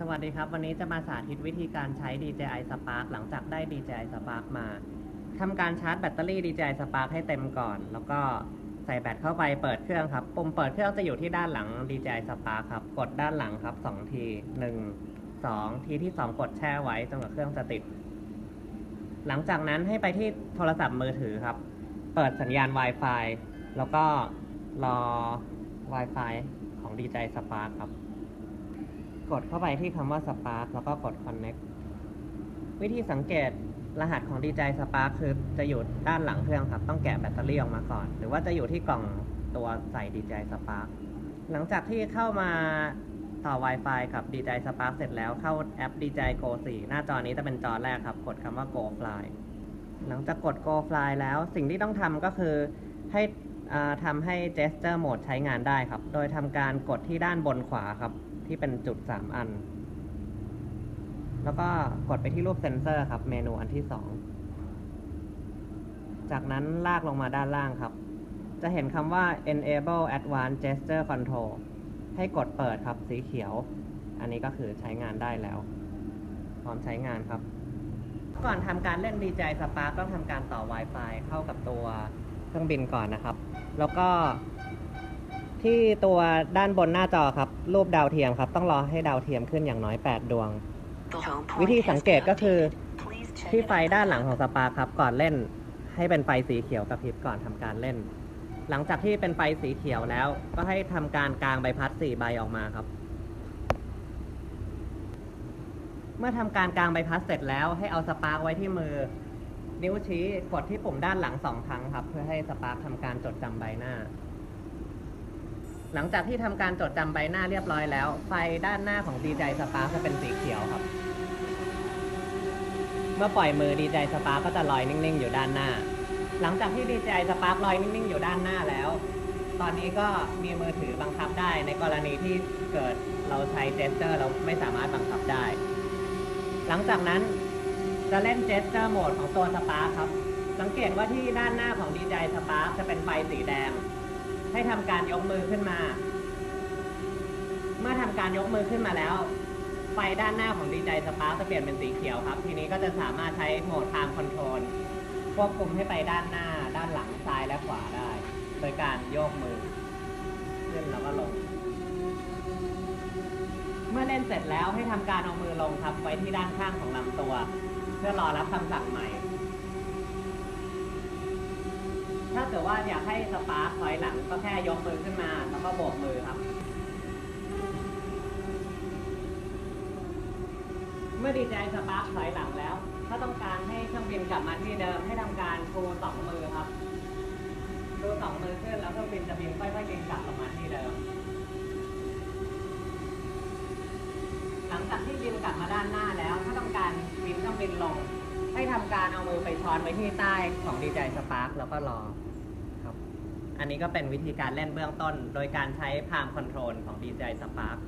สวัสดีครับ วันนี้จะมาสาธิตวิธีการใช้ DJI Spark หลังจากได้ DJI Spark มาทำการชาร์จแบตเตอรี่ DJI Spark ให้เต็มก่อน แล้วก็ใส่แบตเข้าไปเปิดเครื่องครับปุ่มเปิดเครื่องจะอยู่ที่ด้านหลัง DJI Spark ครับ กดด้านหลังครับ 2 ที 1 2 ทีที่ 2 กดแช่ไว้จนกว่าเครื่องจะติด หลังจากนั้นให้ไปที่โทรศัพท์มือถือครับ เปิดสัญญาณ Wi-Fi แล้วก็รอ Wi-Fi ของ DJI Spark ครับ กดเข้าไปที่คำว่า Spark แล้วก็กด Connect วิธีสังเกตรหัสของ DJI Spark คือจะอยู่ด้านหลังเครื่องครับ ต้องแกะแบตเตอรี่ออกมาก่อน หรือว่าจะอยู่ที่กล่องตัวใส่ DJI Spark หลังจากที่เข้ามาต่อ Wi-Fi กับ DJI Spark เสร็จแล้วเข้าแอป DJI Go 4 หน้าจอนี้จะเป็นจอแรกครับ กดคำว่า Go Fly หลังจากกด Go Fly แล้วสิ่งที่ต้องทำก็คือให้ทำให้ Gesture Mode ใช้งานได้ครับ โดยทำการกดที่ด้านบนขวาครับ ที่เป็นจุด 3 อัน แล้วก็กดไปที่รูปเซนเซอร์ครับ เมนูอันที่ 2 จากนั้นลากลงมาด้านล่างครับ จะเห็นคำว่า enable advanced gesture control ให้กดเปิดครับสีเขียว อันนี้ก็คือใช้งานได้แล้ว พร้อมใช้งานครับ ก่อนทำการเล่น DJI Spark ต้องทำการต่อ Wi-Fi เข้ากับตัวเครื่องบินก่อนนะครับ แล้วก็ ที่ตัวด้านบนหน้าจอครับ รูปดาวเทียมครับ ต้องรอให้ดาวเทียมขึ้นอย่างน้อย 8 ดวง วิธีสังเกตก็คือที่ไฟด้านหลังของสปาร์คครับ ก่อนเล่นให้เป็นไฟสีเขียวกระพริบก่อนทำการเล่น หลังจากที่เป็นไฟสีเขียวแล้ว ก็ให้ทำการกางใบพัด4ใบออกมาครับ เมื่อทำการกางใบพัดเสร็จแล้วให้เอาสปาร์คไว้ที่มือ นิ้วชี้กดที่ปุ่มด้านหลังสองครั้งครับ เพื่อให้สปาร์คทำการจดจำใบหน้า หลังจากที่ทำการจดจำใบหน้าเรียบร้อยแล้ว ไฟด้านหน้าของ DJI Spark จะเป็นสีเขียวครับ เมื่อปล่อยมือ DJI Spark ก็จะลอยนิ่งๆ อยู่ด้านหน้า หลังจากที่ DJI Spark ลอยนิ่งๆ อยู่ด้านหน้าแล้ว ตอนนี้ก็มีมือถือบังคับได้ในกรณีที่เกิดเราใช้เจสเจอร์เราไม่สามารถบังคับได้ หลังจากนั้นจะเล่นเจสเจอร์โหมดของตัว Spark ครับ สังเกตว่าที่ด้านหน้าของ DJI Spark จะเป็นไฟสีแดง ให้ทำการยกมือขึ้นมา เมื่อทำการยกมือขึ้นมาแล้ว ไฟด้านหน้าของ DJI Spark จะเปลี่ยนเป็นสีเขียวครับ ทีนี้ก็จะสามารถใช้โหมด Time Control ควบคุมให้ไปด้านหน้า ด้านหลังซ้ายและขวาได้ โดยการโยกมือ ขึ้นแล้วก็ลง เมื่อเล่นเสร็จแล้วให้ทำการเอามือลงครับไว้ที่ด้านข้างของลำตัว เพื่อรอรับคำสั่งใหม่ เกิดว่าอยากให้สปาร์คถอยหลังก็แค่ยกมือขึ้นมา แล้วก็โบกมือครับ เมื่อดีใจสปาร์คถอยหลังแล้ว ถ้าต้องการให้เครื่องบินกลับมาที่เดิมให้ทำการชูสองมือครับชูสองมือขึ้นแล้วเครื่องบินจะบินค่อยๆบินกลับลงมาที่เดิม หลังจากที่บินกลับมาด้านหน้าแล้ว ถ้าต้องการบินเครื่องบินลงให้ทำการเอามือไปช้อนไว้ที่ใต้ของดีใจสปาร์คแล้วก็รอ อันนี้ก็เป็นวิธีการเล่นเบื้องต้น โดยการใช้พามคอนโทรลของ DJI Spark